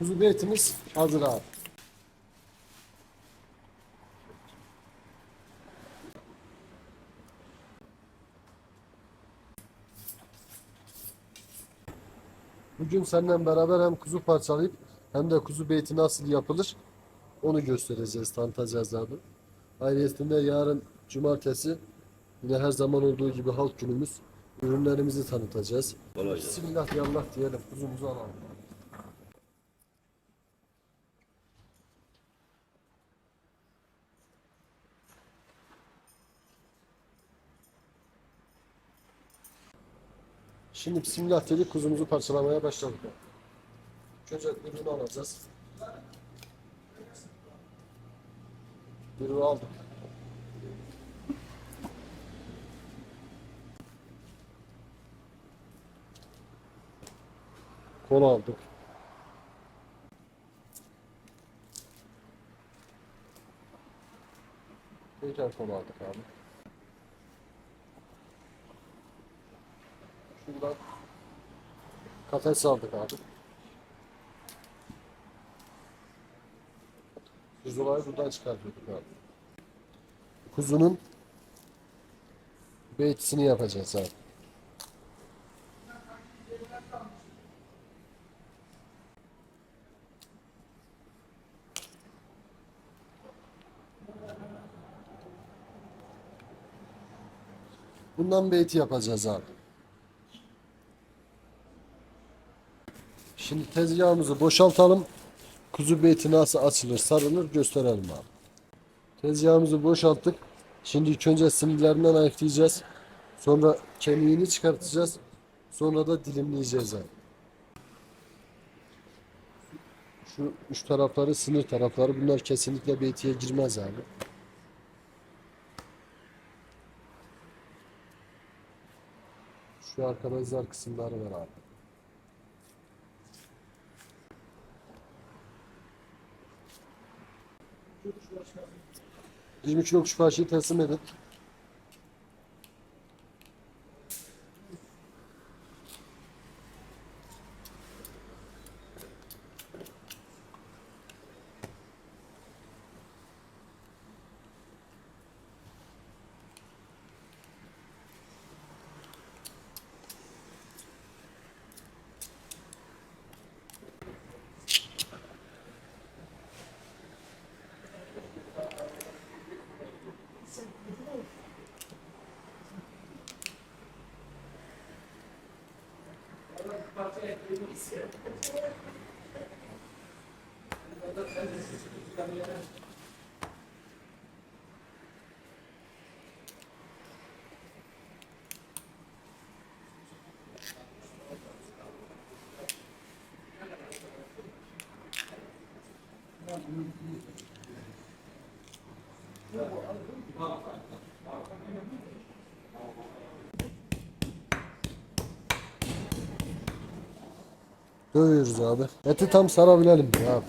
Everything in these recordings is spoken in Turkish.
Kuzu beytimiz hazır abi. Bugün seninle beraber hem kuzu parçalayıp hem de kuzu beyti nasıl yapılır onu göstereceğiz, tanıtacağız abi. Ayrıca yarın cumartesi yine her zaman olduğu gibi halk günümüz ürünlerimizi tanıtacağız. Gelsin. Bismillah yallah diyelim kuzumuzu alalım. Şimdi bismillah dedik kuzumuzu parçalamaya başladık. Önce ürünü alacağız. Ürünü aldık. Kol aldık. Tekrar kol aldık abi. Şuradan kafes aldık abi. Kuzuları buradan çıkartıyorduk abi. Kuzunun beytisini yapacağız abi. Bundan beyti yapacağız abi. Şimdi tezgahımızı boşaltalım. Kuzu beyti nasıl açılır, sarılır gösterelim abi. Tezgahımızı boşalttık. Şimdi ilk önce sinirlerinden ayıklayacağız. Sonra kemiğini çıkartacağız. Sonra da dilimleyeceğiz abi. Şu üç tarafları sinir tarafları bunlar kesinlikle beytiye girmez abi. Şu arkada izler kısımları var abi. 20 kilo kuşbaşıyı teslim Grazie. Dövüyoruz abi. Eti tam sarabilelim ya abi.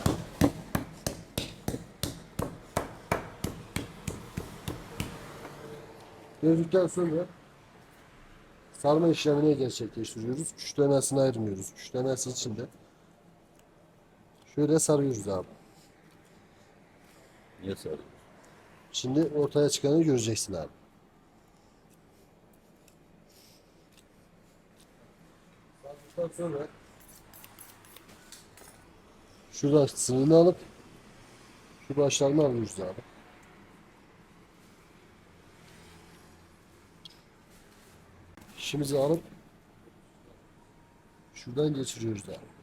Dövdükten sonra sarma işlemini gerçekleştiriyoruz. Küşlemesini ayırmıyoruz. Küşlemesi içinde. Şöyle sarıyoruz abi. Niye sarı? Şimdi ortaya çıkanı göreceksin abi. Sardıktan sonra şuradan sınırını alıp şu başlarını alıyoruz abi. İşimizi alıp şuradan geçiriyoruz abi.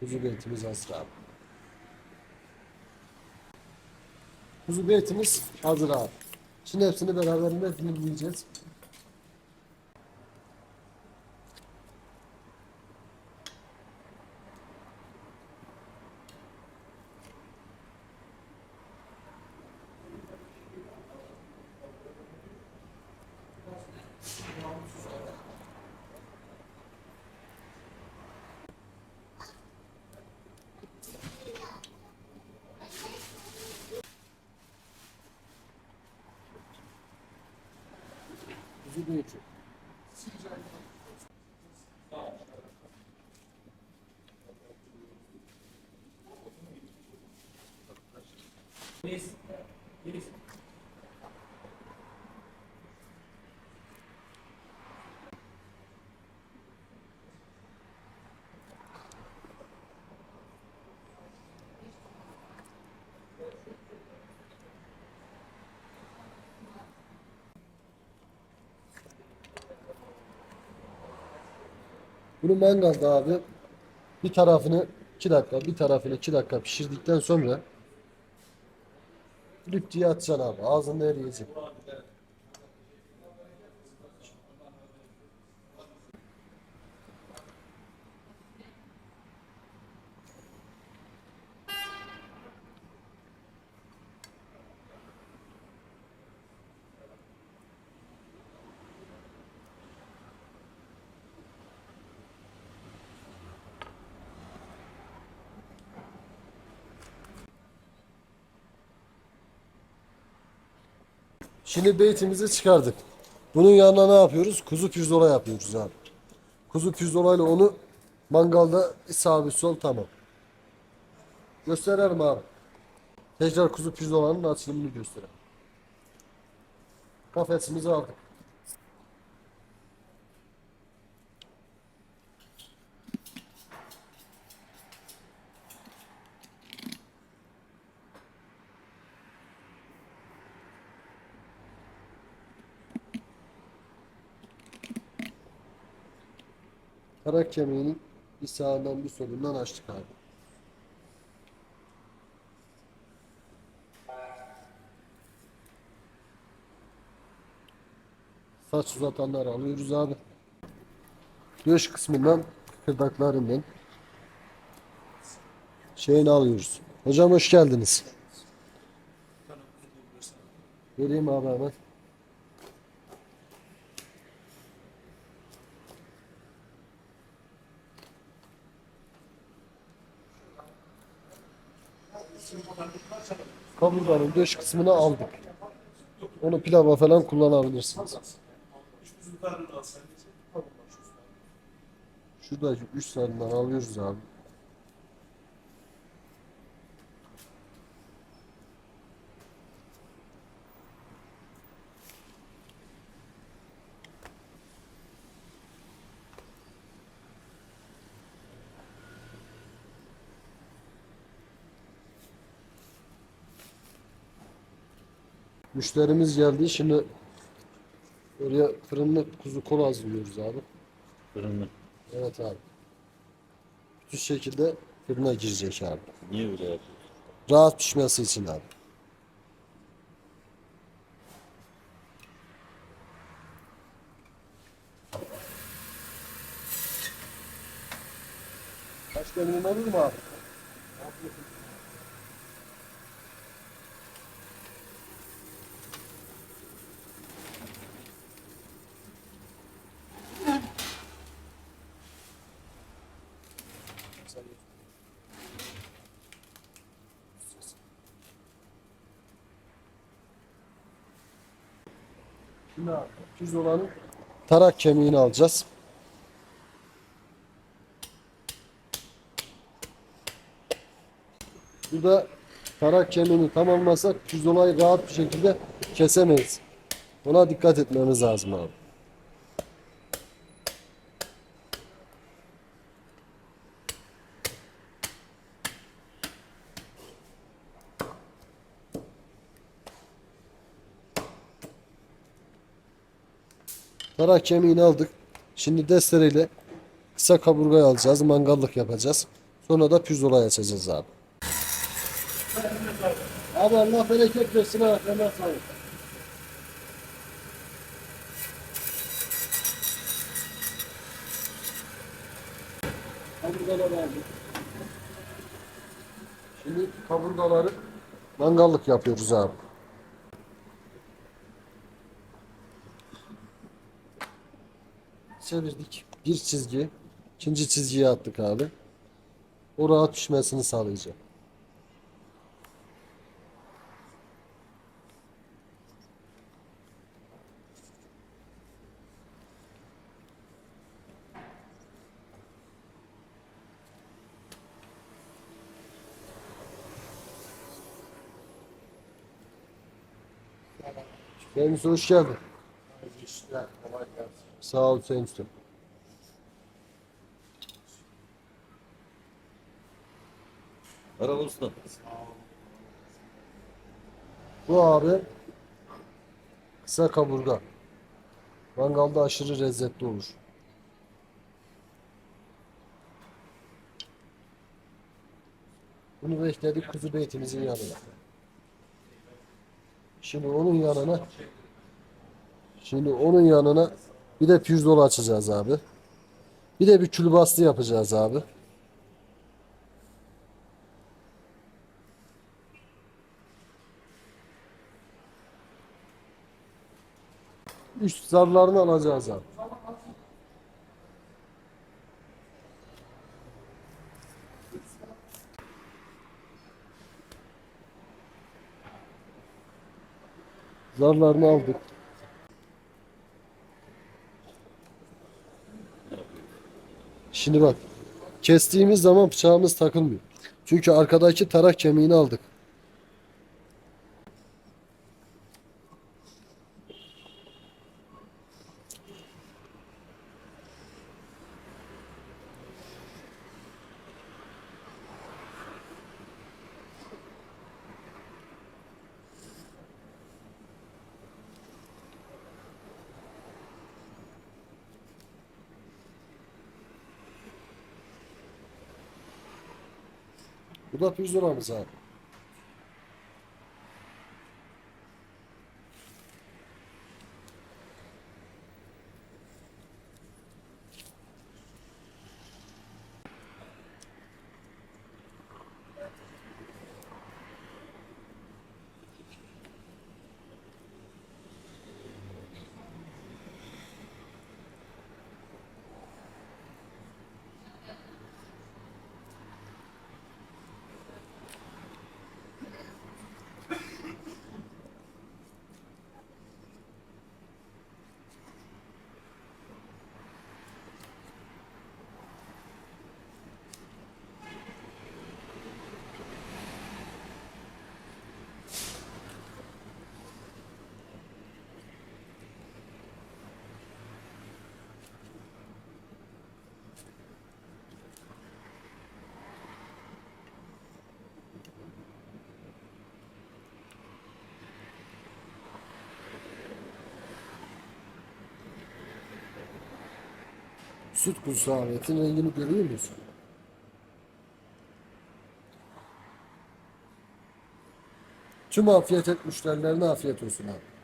Kuzu beytimiz hazır abi. Kuzu beytimiz hazır abi. Şimdi hepsini beraberinde dilimleyeceğiz. Kuzu Bunu mangalda abi bir tarafını 2 dakika, bir tarafını 2 dakika pişirdikten sonra lüp diye atacaksın abi. Ağzında eriyecek. Şimdi beytimizi çıkardık. Bunun yanına ne yapıyoruz? Kuzu pirzola yapıyoruz abi. Kuzu pirzolayla onu mangalda bir sol tamam. Gösterelim abi. Tekrar kuzu pirzolanın açılımını gösterelim. Kafesimizi aldık. Karak kemiğinin bir sağından bir solundan açtık abi. Saç uzatanları alıyoruz abi. Göğüs kısmından kırdaklarından şeyini alıyoruz. Hocam hoş geldiniz. Vereyim abi hemen. Kaburganın döş kısmını aldık. Onu pilava falan kullanabilirsiniz. Şurada 3 sarından alıyoruz abi. Müşterimiz geldi. Şimdi oraya fırınlı kuzu kol hazırlıyoruz abi. Fırını. Evet abi. Bu şekilde fırına girecek abi. Niye öyle yapıyorsun? Rahat pişmesi için abi. Başka ürün olur mu abi? Abi, pirzolanın tarak kemiğini alacağız. Burada tarak kemiğini tamamlasak pirzolayı rahat bir şekilde kesemeyiz. Ona dikkat etmemiz lazım abi. Tarak kemiğini aldık. Şimdi destereyle kısa kaburgayı alacağız. Mangallık yapacağız. Sonra da pirzolayı açacağız abi. Abi Allah bereket versin ha. Hemen sağ ol. Kaburgaları aldık. Şimdi kaburgaları mangallık yapıyoruz abi. çevirdik. Bir çizgi. ikinci çizgiye attık abi. O rahat düşmesini sağlayacak. Benim hoş geldin. Sağ ol Hüseyin Usta. Merhaba usta. Bu abi kısa kaburga. Mangalda aşırı lezzetli olur. Bunu da ekledik kuzu beytimizin yanına. Şimdi onun yanına Şimdi onun yanına bir de pirzola açacağız abi. Bir de bir külbastı yapacağız abi. Üst zarlarını alacağız abi. Zarlarını aldık. Şimdi bak. Kestiğimiz zaman bıçağımız takılmıyor. Çünkü arkadaki tarak kemiğini aldık. Bu da pirzolamız abi. Süt kuzusu. Etin rengini görüyor musun? Tüm afiyet et müşterilerine afiyet olsun abi.